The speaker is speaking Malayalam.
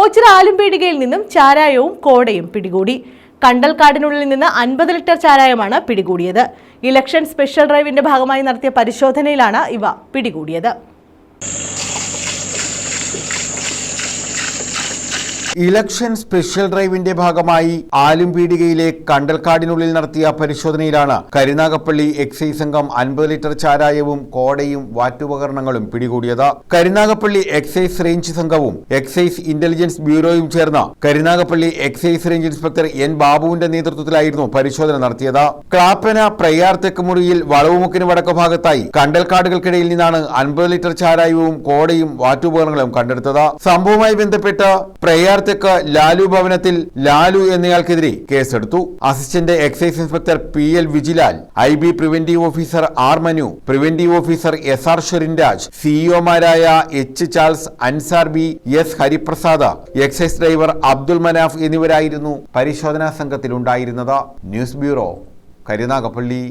ഓച്ചിറ ആലുംപീടികയിൽ നിന്നും ചാരായവും കോടയും പിടികൂടി. കണ്ടൽക്കാടിനുള്ളിൽ നിന്ന് അൻപത് ലിറ്റർ ചാരായമാണ് പിടികൂടിയത്. ഇലക്ഷൻ സ്പെഷ്യൽ ഡ്രൈവിന്റെ ഭാഗമായി നടത്തിയ പരിശോധനയിലാണ് ഇവ പിടികൂടിയത്. ഇലക്ഷൻ സ്പെഷ്യൽ ഡ്രൈവിന്റെ ഭാഗമായി ആലുംപീടികയിലെ കണ്ടൽക്കാടിനുള്ളിൽ നടത്തിയ പരിശോധനയിലാണ് കരുനാഗപ്പള്ളി എക്സൈസ് സംഘം അൻപത് ലിറ്റർ ചാരായവും കോടയും വാറ്റുപകരണങ്ങളും പിടികൂടിയത്. കരുനാഗപ്പള്ളി എക്സൈസ് റേഞ്ച് സംഘവും എക്സൈസ് ഇന്റലിജൻസ് ബ്യൂറോയും ചേർന്ന Karunagappally excise range inspector N ബാബുവിന്റെ നേതൃത്വത്തിലായിരുന്നു പരിശോധന നടത്തിയത്. ക്ലാപ്പന പ്രയാർ തെക്കുമുറിയിൽ വളവുമുക്കിന് വടക്കു ഭാഗത്തായി കണ്ടൽക്കാടുകൾക്കിടയിൽ നിന്നാണ് അൻപത് ലിറ്റർ ചാരായവും കോടയും വാറ്റുപകരണങ്ങളും കണ്ടെടുത്തത്. സംഭവവുമായി ബന്ധപ്പെട്ട് പ്രയാർ തെക്ക് ലാലു ഭവനത്തിൽ ലാലു എന്നയാൾക്കെതിരെ കേസെടുത്തു. Assistant excise inspector P L Vijilal I B preventive officer R Manu preventive officer S R Sherinraj സിഇഒമാരായ H Charles Ansar B S Hariprasad excise driver Abdul Manaf എന്നിവരായിരുന്നു പരിശോധനാ സംഘത്തിലുണ്ടായിരുന്നത്. News bureau Karunagappally.